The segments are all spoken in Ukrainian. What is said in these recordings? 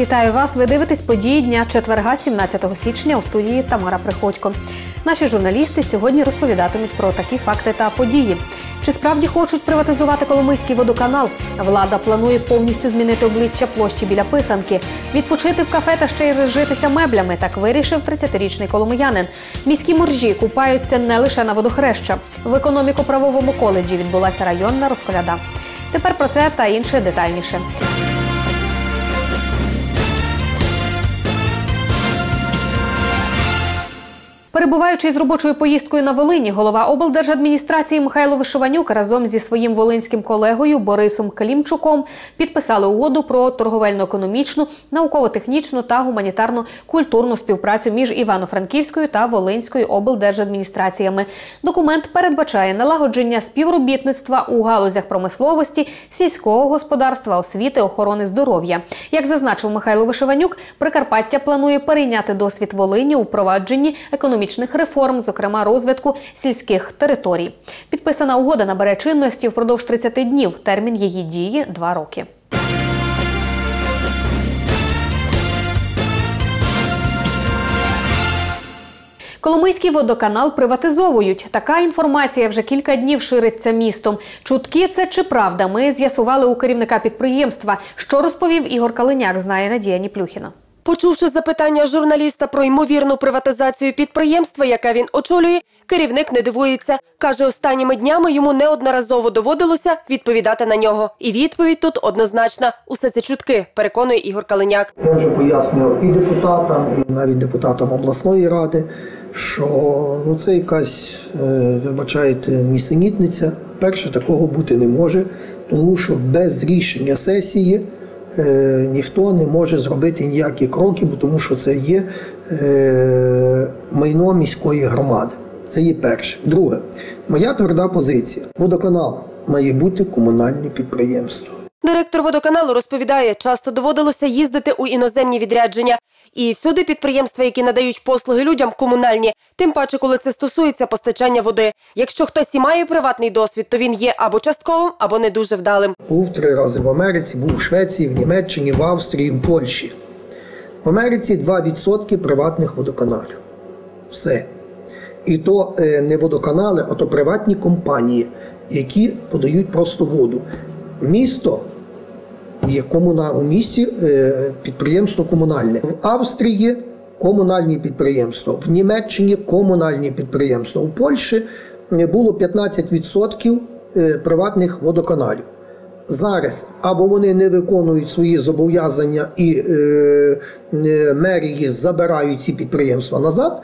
Вітаю вас! Ви дивитесь події дня четверга, 17 січня у студії Тамара Приходько. Наші журналісти сьогодні розповідатимуть про такі факти та події. Чи справді хочуть приватизувати Коломийський водоканал? Влада планує повністю змінити обличчя площі біля писанки, відпочити в кафе та ще й розжитися меблями. Так вирішив 30-річний коломиянин. Міські моржі купаються не лише на водохреща. В економіко-правовому коледжі відбулася районна розколяда. Тепер про це та інше детальніше. Перебуваючи з робочою поїздкою на Волині, голова облдержадміністрації Михайло Вишиванюк разом зі своїм волинським колегою Борисом Клімчуком підписали угоду про торговельно-економічну, науково-технічну та гуманітарну культурну співпрацю між Івано-Франківською та Волинською облдержадміністраціями. Документ передбачає налагодження співробітництва у галузях промисловості, сільського господарства, освіти, охорони здоров'я. Як зазначив Михайло Вишиванюк, Прикарпаття планує перейняти досвід Волині у впровадженні економічних реформ, зокрема розвитку сільських територій. Підписана угода набере чинності впродовж 30 днів. Термін її дії – два роки. Коломийський водоканал приватизовують. Така інформація вже кілька днів шириться містом. Чутки це чи правда? Ми з'ясували у керівника підприємства. Що розповів Ігор Калиняк, знає Надія Ніплюхіна. Почувши запитання журналіста про ймовірну приватизацію підприємства, яке він очолює, керівник не дивується. Каже, останніми днями йому неодноразово доводилося відповідати на нього. І відповідь тут однозначна. Усе це чутки, переконує Ігор Калиняк. Я вже пояснював і депутатам, і навіть депутатам обласної ради, що ну, це якась, е, вибачаєте, нісенітниця. Перше, такого бути не може, тому що без рішення сесії ніхто не може зробити ніякі кроки, тому що це є е, майно міської громади. Це є перше. Друге, моя тверда позиція. Водоканал має бути комунальне підприємство. Директор водоканалу розповідає, часто доводилося їздити у іноземні відрядження. І всюди підприємства, які надають послуги людям, комунальні, тим паче, коли це стосується постачання води. Якщо хтось і має приватний досвід, то він є або частковим, або не дуже вдалим. Був три рази в Америці, був в Швеції, в Німеччині, в Австрії, в Польщі. В Америці 2% приватних водоканалів. Все. І то е, не водоканали, а то приватні компанії, які подають просто воду. Місто є комуна... у місті е, підприємство комунальне. В Австрії комунальні підприємства, в Німеччині комунальні підприємства. У Польщі е, було 15% е, приватних водоканалів. Зараз або вони не виконують свої зобов'язання і е, мерії забирають ці підприємства назад,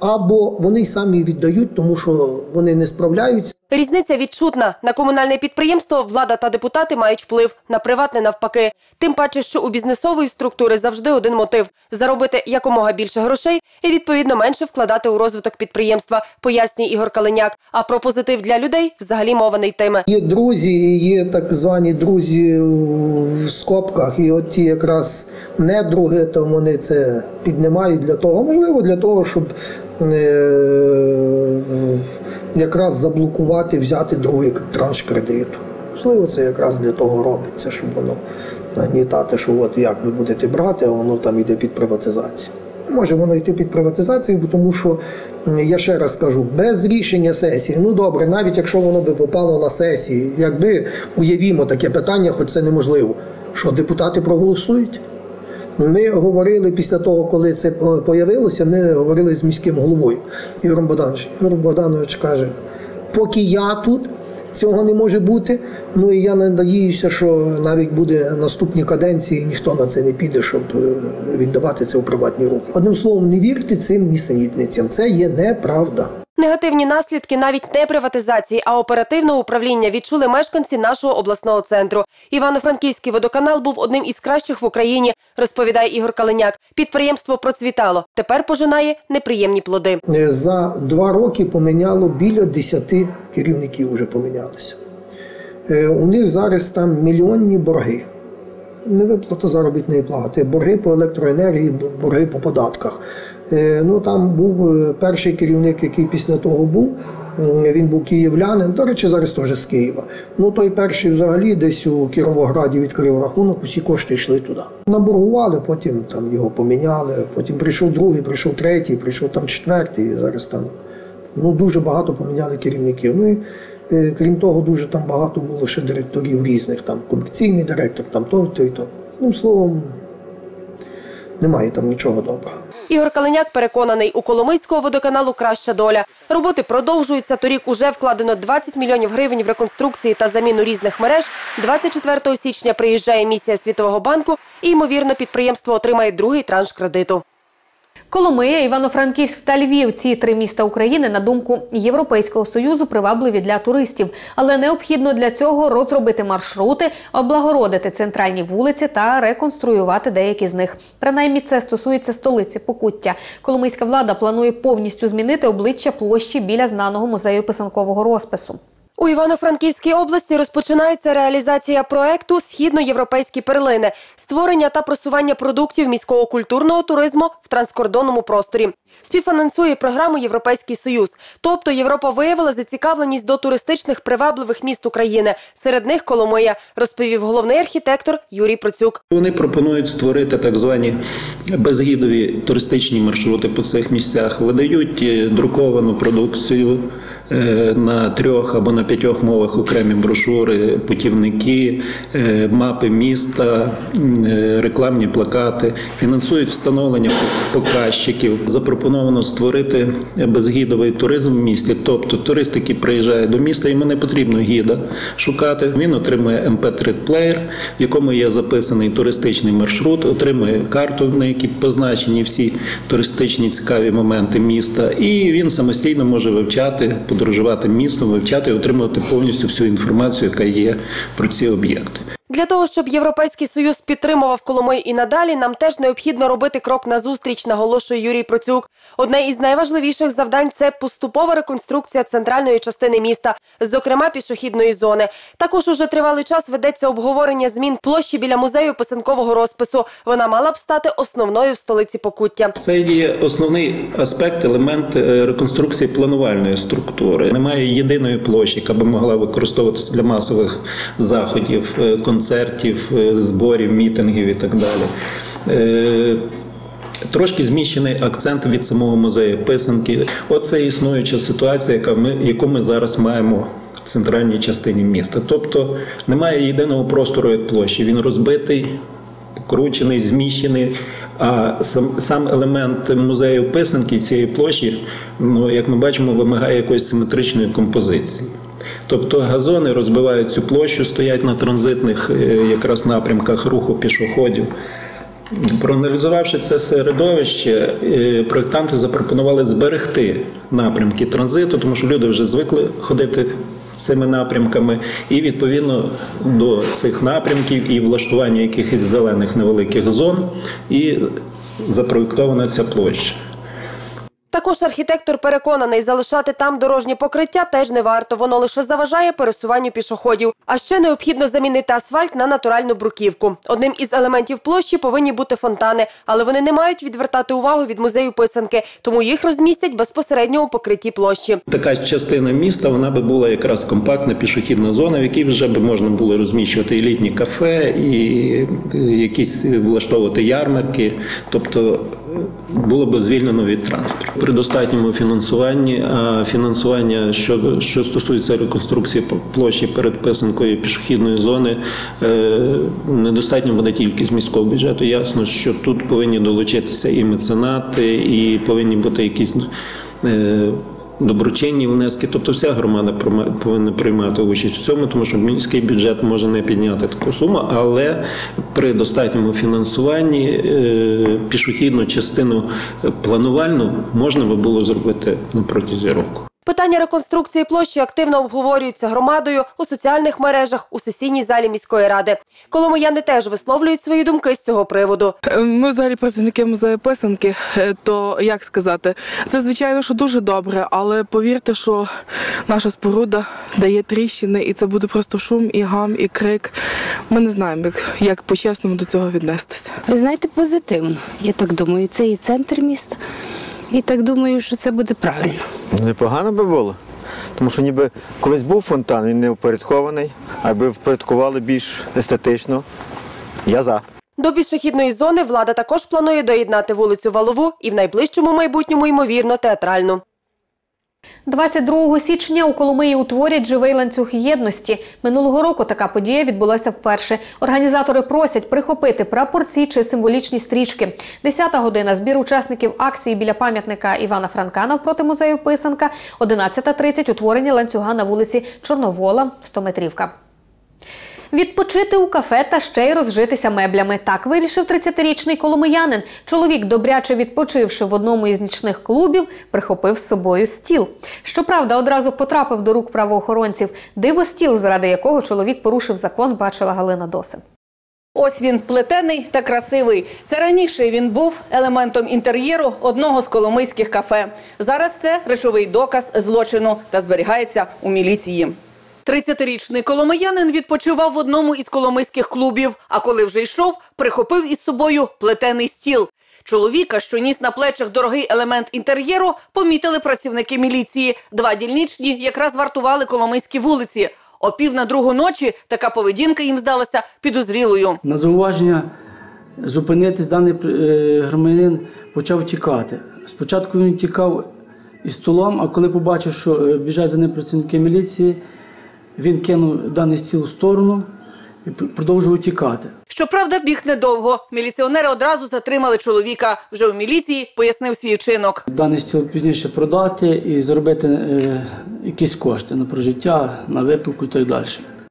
або вони самі віддають, тому що вони не справляються. Різниця відчутна. На комунальне підприємство влада та депутати мають вплив, на приватне навпаки. Тим паче, що у бізнесової структури завжди один мотив – заробити якомога більше грошей і, відповідно, менше вкладати у розвиток підприємства, пояснює Ігор Калиняк. А про позитив для людей взагалі мова не. Є друзі, є так звані друзі в скобках, і от ті якраз недруги, то вони це піднімають для того, можливо, для того, щоб е, якраз заблокувати, взяти другий транш кредиту. Можливо, це якраз для того робиться, щоб воно нагнітати, що от як ви будете брати, а воно там йде під приватизацію. Може воно йти під приватизацію, тому що я ще раз кажу, без рішення сесії, ну добре, навіть якщо воно би попало на сесії, якби уявімо таке питання, хоч це неможливо, що депутати проголосують. Ми говорили після того, коли це появилося, ми говорили з міським головою Ігорем Богдановичем. Ігор Богданович каже, поки я тут, цього не може бути. Ну і я надіюся, що навіть буде наступні каденції, ніхто на це не піде, щоб е, віддавати це у приватні руки. Одним словом, не вірте цим нісенітницям. Це є неправда. Негативні наслідки навіть не приватизації, а оперативного управління відчули мешканці нашого обласного центру. Івано-Франківський водоканал був одним із кращих в Україні, розповідає Ігор Калиняк. Підприємство процвітало. Тепер пожинає неприємні плоди. Е, За два роки поміняло біля 10 керівників вже помінялися. Е, У них зараз там мільйонні борги. Не виплата заробітної плати, борги по електроенергії, борги по податках. Е, Ну там був е, перший керівник, який після того був, Він був київлянин, до речі, зараз теж з Києва. Ну той перший взагалі десь у Кіровограді відкрив рахунок, усі кошти йшли туди. Наборгували, потім там його поміняли, потім прийшов другий, прийшов третій, прийшов там четвертий, зараз там ну, дуже багато поміняли керівників. Ну і е, крім того, дуже там багато було ще директорів різних, там комерційний директор, там той, той, то. Ну, словом, немає там нічого доброго. Ігор Калиняк переконаний, у Коломийського водоканалу краща доля. Роботи продовжуються. Торік уже вкладено 20 мільйонів гривень в реконструкції та заміну різних мереж. 24 січня приїжджає місія Світового банку і, ймовірно, підприємство отримає другий транш кредиту. Коломия, Івано-Франківськ та Львів ці три міста України, на думку Європейського союзу, привабливі для туристів, але необхідно для цього розробити маршрути, облагородити центральні вулиці та реконструювати деякі з них. Принаймні, це стосується столиці Покуття. Коломийська влада планує повністю змінити обличчя площі біля знаного музею писанкового розпису. У Івано-Франківській області розпочинається реалізація проекту Східноєвропейські перлини, створення та просування продуктів міського культурного туризму в транскордонному просторі. Співфінансує програму Європейський Союз. Тобто Європа виявила зацікавленість до туристичних привабливих міст України. Серед них Коломия, розповів головний архітектор Юрій Процюк. Вони пропонують створити так звані безгідові туристичні маршрути по цих місцях, видають е, друковану продукцію е, на трьох або на п'ятьох мовах окремі брошури, путівники, е, мапи міста, рекламні плакати, фінансують встановлення показчиків. Запропоновано створити безгідовий туризм в місті. Тобто турист, який приїжджає до міста, йому не потрібно гіда шукати. Він отримує mp3 плеєр, в якому є записаний туристичний маршрут, отримує карту, на якій позначені всі туристичні цікаві моменти міста, і він самостійно може вивчати, подорожувати містом, вивчати і отримувати повністю всю інформацію, яка є про ці об'єкти. Для того, щоб Європейський Союз підтримував Коломий і надалі, нам теж необхідно робити крок назустріч, наголошує Юрій Процюк. Одне із найважливіших завдань це поступова реконструкція центральної частини міста, зокрема пішохідної зони. Також уже тривалий час ведеться обговорення змін площі біля музею писанкового розпису. Вона мала б стати основною в столиці Покуття. Це є основний аспект, елемент е, реконструкції планувальної структури. Немає єдиної площі, яка би могла використовуватися для масових заходів, е, концертів, е, зборів, мітингів і так далі. Е, Трошки зміщений акцент від самого музею писанки. Оце існуюча ситуація, яка ми, яку ми зараз маємо в центральній частині міста. Тобто немає єдиного простору як площі. Він розбитий, покручений, зміщений. А сам, сам елемент музею писанки цієї площі, ну як ми бачимо, вимагає якоїсь симетричної композиції. Тобто газони розбивають цю площу, стоять на транзитних е, якраз напрямках руху пішоходів. Проаналізувавши це середовище, е, проєктанти запропонували зберегти напрямки транзиту, тому що люди вже звикли ходити цими напрямками, і відповідно до цих напрямків і влаштування якихось зелених невеликих зон, і запроєктована ця площа. Також архітектор переконаний, залишати там дорожнє покриття теж не варто. Воно лише заважає пересуванню пішоходів. А ще необхідно замінити асфальт на натуральну бруківку. Одним із елементів площі повинні бути фонтани, але вони не мають відвертати увагу від музею писанки, тому їх розмістять безпосередньо у покритті площі. Така частина міста вона би була якраз компактна пішохідна зона, в якій вже би можна було розміщувати і літні кафе, і е, якісь влаштовувати ярмарки, тобто було б звільнено від транспорту. При достатньому фінансуванні, а фінансування, що, що стосується реконструкції площі перед писанкою пішохідної зони, е, недостатньо буде тільки з міського бюджету. Ясно, що тут повинні долучитися і меценати, і повинні бути якісь. Доброчинні внески, тобто вся громада повинна приймати участь в цьому, тому що міський бюджет може не підняти таку суму, але при достатньому фінансуванні е, пішохідну частину планувальну можна би було зробити на протязі року. Питання реконструкції площі активно обговорюються громадою у соціальних мережах у сесійній залі міської ради. Коломияни теж висловлюють свої думки з цього приводу. Е, Ми взагалі працівники музею писанки, е, то як сказати, це звичайно, що дуже добре, але повірте, що наша споруда дає тріщини, і це буде просто шум, і гам, і крик. Ми не знаємо, як, як по-чесному до цього віднестися. Ви знаєте, позитивно. Я так думаю, це і центр міста. І так думаю, що це буде правильно. Непогано би було. Тому що ніби колись був фонтан, він не упорядкований, аби впорядкували більш естетично. Я за. До пішохідної зони влада також планує доєднати вулицю Валову і в найближчому майбутньому, ймовірно, театральну. 22 січня у Коломиї утворять живий ланцюг єдності. Минулого року така подія відбулася вперше. Організатори просять прихопити прапорці чи символічні стрічки. 10-та година збір учасників акції біля пам'ятника Івана Франка навпроти музею Писанка. 11.30 утворення ланцюга на вулиці Чорновола, 100-метрівка. Відпочити у кафе та ще й розжитися меблями. Так вирішив 30-річний коломиянин. Чоловік, добряче відпочивши в одному із нічних клубів, прихопив з собою стіл. Щоправда, одразу потрапив до рук правоохоронців. Диво стіл, заради якого чоловік порушив закон, бачила Галина Досин. Ось він плетений та красивий. Це раніше він був елементом інтер'єру одного з коломийських кафе. Зараз це речовий доказ злочину та зберігається у міліції. 30-річний коломиянин відпочивав в одному із коломийських клубів, а коли вже йшов, прихопив із собою плетений стіл. Чоловіка, що ніс на плечах дорогий елемент інтер'єру, помітили працівники міліції. Два дільничні якраз вартували коломийські вулиці. О пів на другу ночі така поведінка їм здалася підозрілою. На зауваження зупинитись даний е, громадянин почав тікати. Спочатку він тікав із столом, а коли побачив, що е, біжать за ним працівники міліції, він кинув даний стіл в сторону і пр- продовжував тікати. Щоправда, біг недовго. Міліціонери одразу затримали чоловіка. Вже у міліції пояснив свій вчинок. Даний стіл пізніше продати і заробити е, якісь кошти на прожиття, на випивку і так далі.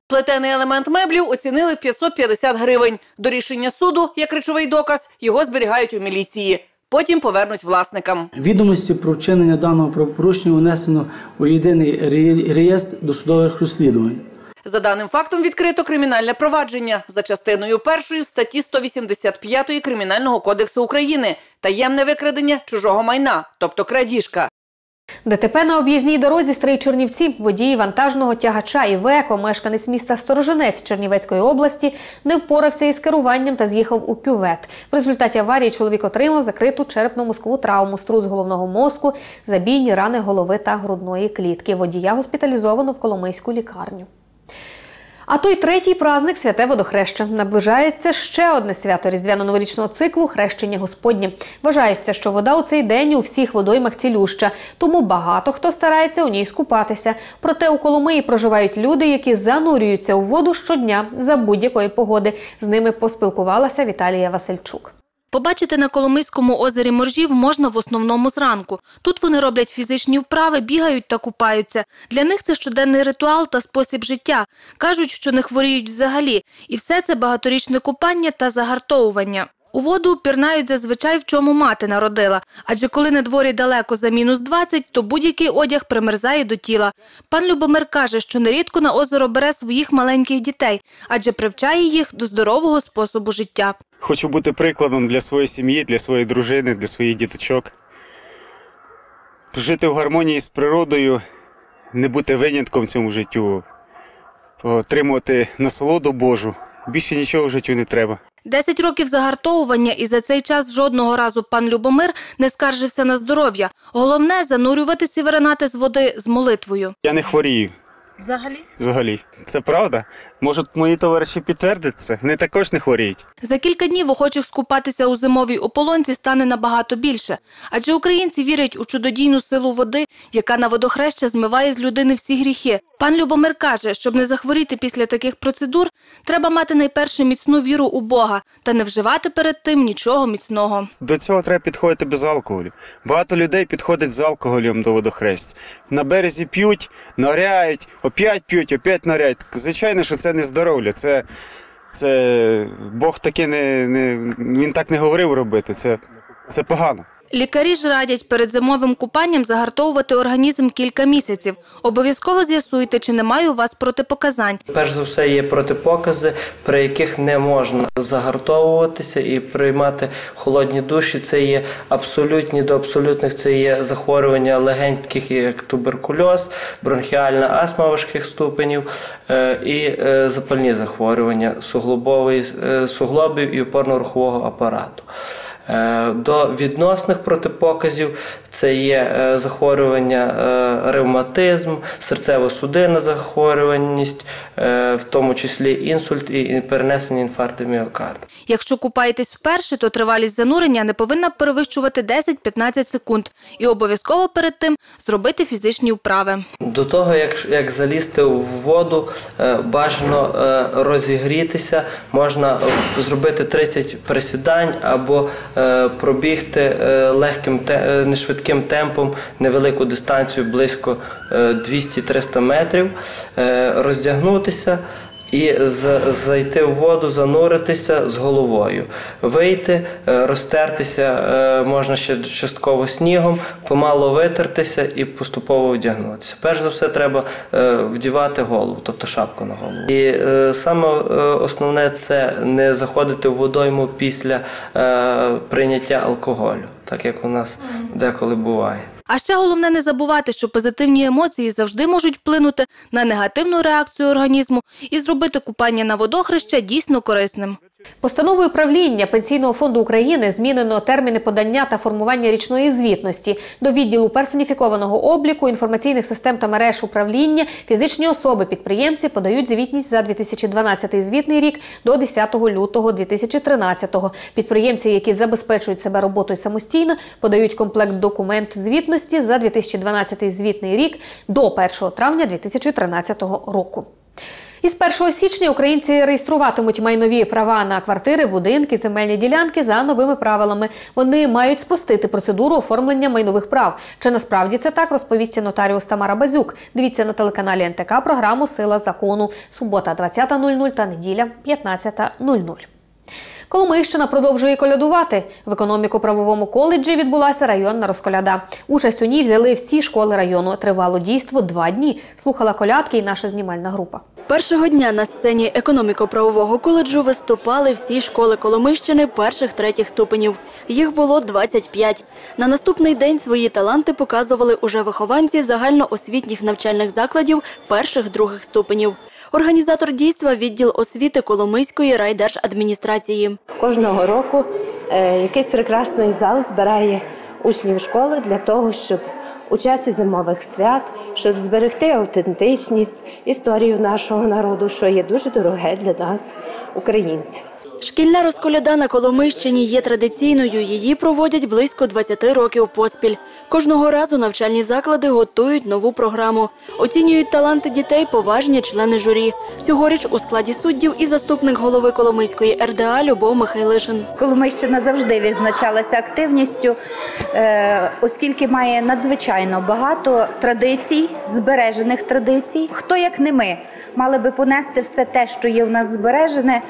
Плетений елемент меблів оцінили в 550 гривень. До рішення суду, як речовий доказ, його зберігають у міліції. Потім повернуть власникам. Відомості про вчинення даного правопорушення внесено у єдиний реєстр досудових розслідувань. За даним фактом відкрито кримінальне провадження за частиною першої статті 185 Кримінального кодексу України таємне викрадення чужого майна, тобто крадіжка. ДТП на об'їзній дорозі Стрий Чернівці водій вантажного тягача Івеко, мешканець міста Сторожинець Чернівецької області, не впорався із керуванням та з'їхав у кювет. В результаті аварії чоловік отримав закриту черепно-мозкову травму, струс головного мозку, забійні рани голови та грудної клітки. Водія госпіталізовано в Коломийську лікарню. А той третій праздник святе водохреща. Наближається ще одне свято різдвяно-новорічного циклу хрещення Господнє. Вважається, що вода у цей день у всіх водоймах цілюща, тому багато хто старається у ній скупатися. Проте у Коломиї проживають люди, які занурюються у воду щодня за будь-якої погоди. З ними поспілкувалася Віталія Васильчук. Побачити на Коломийському озері моржів можна в основному зранку. Тут вони роблять фізичні вправи, бігають та купаються. Для них це щоденний ритуал та спосіб життя. Кажуть, що не хворіють взагалі. І все це багаторічне купання та загартовування. У воду пірнають зазвичай в чому мати народила, адже коли на дворі далеко за мінус 20, то будь-який одяг примерзає до тіла. Пан Любомир каже, що нерідко на озеро бере своїх маленьких дітей, адже привчає їх до здорового способу життя. Хочу бути прикладом для своєї сім'ї, для своєї дружини, для своїх діточок. Жити в гармонії з природою, не бути винятком цьому життю, отримувати насолоду Божу. Більше нічого в життю не треба. Десять років загартовування, і за цей час жодного разу пан Любомир не скаржився на здоров'я. Головне занурюватися і виринати з води з молитвою. Я не хворію. Взагалі? Взагалі. Це правда. Можуть мої товариші підтвердити це. Вони також не хворіють. За кілька днів охочих скупатися у зимовій ополонці стане набагато більше. Адже українці вірять у чудодійну силу води, яка на водохреща змиває з людини всі гріхи. Пан Любомир каже, щоб не захворіти після таких процедур, треба мати найперше міцну віру у Бога та не вживати перед тим нічого міцного. До цього треба підходити без алкоголю. Багато людей підходять з алкоголем до водохресть. На березі п'ють, ныряють, опять п'ють, опять ныряють. Звичайно, що це не здоров'я. Це, це Бог таке не, не він так не говорив робити. Це, це погано. Лікарі ж радять перед зимовим купанням загартовувати організм кілька місяців. Обов'язково з'ясуйте, чи немає у вас протипоказань. Перш за все є протипокази, при яких не можна загартовуватися і приймати холодні душі. Це є абсолютні до абсолютних це є захворювання легень, таких як туберкульоз, бронхіальна астма важких ступенів е, і е, запальні захворювання суглобової е, суглобів і опорно-рухового апарату. Е, До відносних протипоказів це є е, захворювання е, ревматизм, серцево-судинна захворюваність, е, в тому числі інсульт і перенесення інфаркту міокарда. Якщо купаєтесь вперше, то тривалість занурення не повинна перевищувати 10-15 секунд. І обов'язково перед тим зробити фізичні вправи. До того, як, як залізти в воду, бажано розігрітися, можна зробити 30 присідань або пробігти легким те- е, нешвидким темпом невелику дистанцію близько е, 200-300 метрів, е, роздягнутися. І зайти в воду, зануритися з головою, вийти, е, розтертися е, можна ще частково снігом, помало витертися і поступово вдягнутися. Перш за все, треба е, вдівати голову, тобто шапку на голову. І саме основне це не заходити в водойму після прийняття алкоголю, так як у нас деколи буває. А ще головне не забувати, що позитивні емоції завжди можуть вплинути на негативну реакцію організму і зробити купання на водохреща дійсно корисним. Постановою правління Пенсійного фонду України змінено терміни подання та формування річної звітності до відділу персоніфікованого обліку інформаційних систем та мереж управління. Фізичні особи підприємці подають звітність за 2012 звітний рік до 10 лютого 2013. Підприємці, які забезпечують себе роботою самостійно, подають комплект документ звітності за 2012 звітний рік до 1 травня 2013 року. Із 1 січня українці реєструватимуть майнові права на квартири, будинки, земельні ділянки за новими правилами. Вони мають спростити процедуру оформлення майнових прав. Чи насправді це так розповість нотаріус Тамара Базюк? Дивіться на телеканалі НТК програму Сила закону. Субота 20.00 та неділя 15.00. Коломийщина продовжує колядувати. В економіко-правовому коледжі відбулася районна розколяда. Участь у ній взяли всі школи району. Тривало дійство два дні. Слухала колядки і наша знімальна група. Першого дня на сцені економіко-правового коледжу виступали всі школи Коломийщини перших-третіх ступенів. Їх було 25. На наступний день свої таланти показували уже вихованці загальноосвітніх навчальних закладів перших-других ступенів. Організатор дійства відділ освіти Коломийської райдержадміністрації. Кожного року е, якийсь прекрасний зал збирає учнів школи для того, щоб у часі зимових свят, щоб зберегти автентичність, історію нашого народу, що є дуже дороге для нас, українців. Шкільна розколяда на Коломийщині є традиційною. Її проводять близько 20 років поспіль. Кожного разу навчальні заклади готують нову програму. Оцінюють таланти дітей поважні члени журі. Цьогоріч у складі суддів і заступник голови Коломийської РДА Любов Михайлишин. Коломийщина завжди відзначалася активністю, е, оскільки має надзвичайно багато традицій, збережених традицій. Хто як не ми мали би понести все те, що є в нас збережене,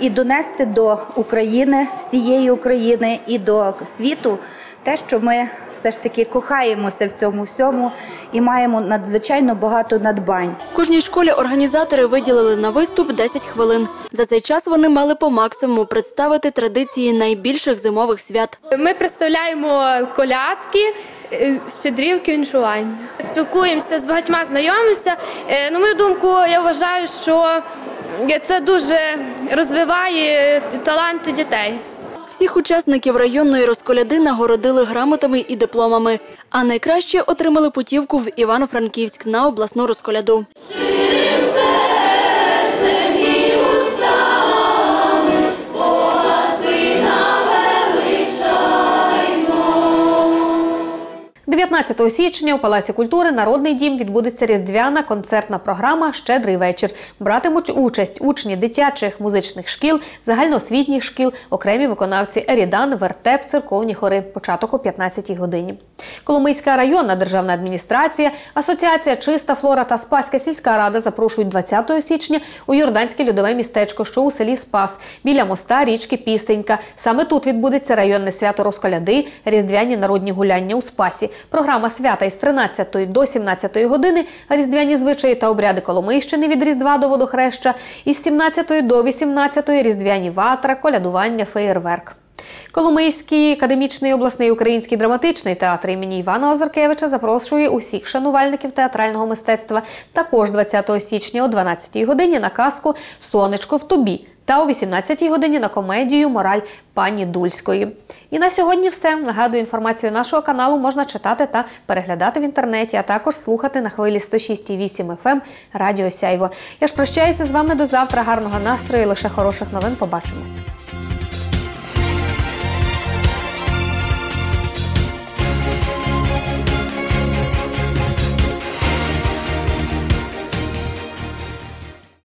і донести до України, всієї України і до світу те, що ми все ж таки кохаємося в цьому всьому і маємо надзвичайно багато надбань. Кожній школі організатори виділили на виступ 10 хвилин. За цей час вони мали по максимуму представити традиції найбільших зимових свят. Ми представляємо колядки, е, щедрівки, віншування. Спілкуємося з багатьма, знайомимося. Е, На мою думку, я вважаю, що це дуже розвиває таланти дітей. Всіх учасників районної розколяди нагородили грамотами і дипломами, а найкраще отримали путівку в Івано-Франківськ на обласну розколяду. 19 січня у Палаці культури Народний дім відбудеться різдвяна концертна програма Щедрий вечір. Братимуть участь учні дитячих музичних шкіл, загальноосвітніх шкіл, окремі виконавці Ерідан, Вертеп, церковні хори. Початок о 15 годині. Коломийська районна державна адміністрація, асоціація Чиста флора та Спаська сільська рада запрошують 20 січня у Йорданське льодове містечко, що у селі Спас, біля моста річки Пістенька. Саме тут відбудеться районне свято розколяди, різдвяні народні гуляння у Спасі. Програма свята із 13 до 17 години, різдвяні звичаї та обряди Коломийщини від Різдва до водохреща, із 17 до 18 різдвяні ватра, колядування, феєрверк. Коломийський академічний обласний український драматичний театр імені Івана Озаркевича запрошує усіх шанувальників театрального мистецтва також 20 січня о 12-й годині на казку Сонечко в тобі. та о 18-й годині на комедію Мораль пані Дульської. І на сьогодні все. Нагадую, інформацію нашого каналу можна читати та переглядати в інтернеті, а також слухати на хвилі 106,8 FM Радіо Сяйво. Я ж прощаюся з вами до завтра. Гарного настрою, і лише хороших новин. Побачимось.